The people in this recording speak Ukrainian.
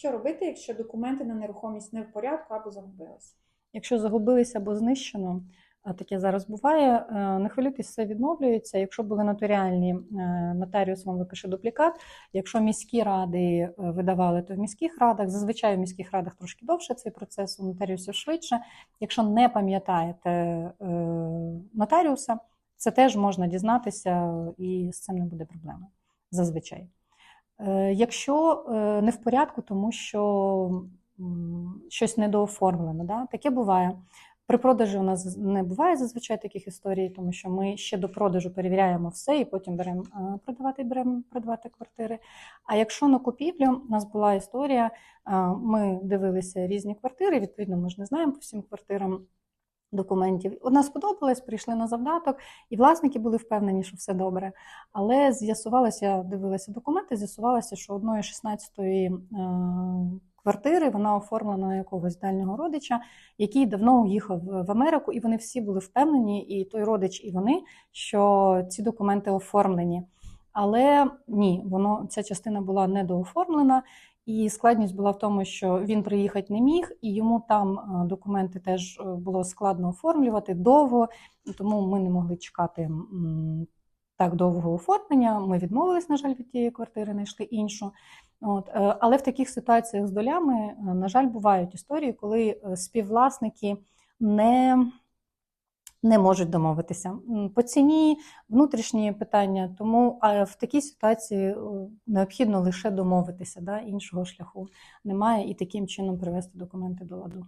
Що робити, якщо документи на нерухомість не в порядку або загубилися? Якщо загубилися або знищено, таке зараз буває, е, не хвилюйтесь, все відновлюється. Якщо були нотаріальні, е, нотаріус вам випише дуплікат. Якщо міські ради е, видавали, то в міських радах. Зазвичай в міських радах трошки довше цей процес, у нотаріусів швидше. Якщо не пам'ятаєте нотаріуса, це теж можна дізнатися, і з цим не буде проблеми. Зазвичай. Е, Якщо е, не в порядку, тому що щось недооформлено, да? таке буває. При продажі у нас не буває зазвичай таких історій, тому що ми ще до продажу перевіряємо все і потім беремо е, продавати, беремо продавати квартири. А якщо на купівлю, у нас була історія, ми дивилися різні квартири, відповідно, ми ж не знаємо по всім квартирам документів. Одна сподобалась, прийшли на завдаток, і власники були впевнені, що все добре. Але з'ясувалося, дивилася документи, з'ясувалося, що одної 16-ї е, квартири вона оформлена на якогось дальнього родича, який давно уїхав в Америку, і вони всі були впевнені, і той родич, і вони, що ці документи оформлені. Але ні, воно ця частина була недооформлена, і складність була в тому, що він приїхати не міг, і йому там е, документи теж е, було складно оформлювати довго, тому ми не могли чекати так довго оформлення. Ми відмовились, на жаль, від тієї квартири, знайшли іншу. От, е, але в таких ситуаціях з долями, на жаль, бувають історії, коли співвласники не, не можуть домовитися по ціні, внутрішні питання. Тому а в такій ситуації е, необхідно лише домовитися, да, іншого шляху немає, і таким чином привести документи до ладу.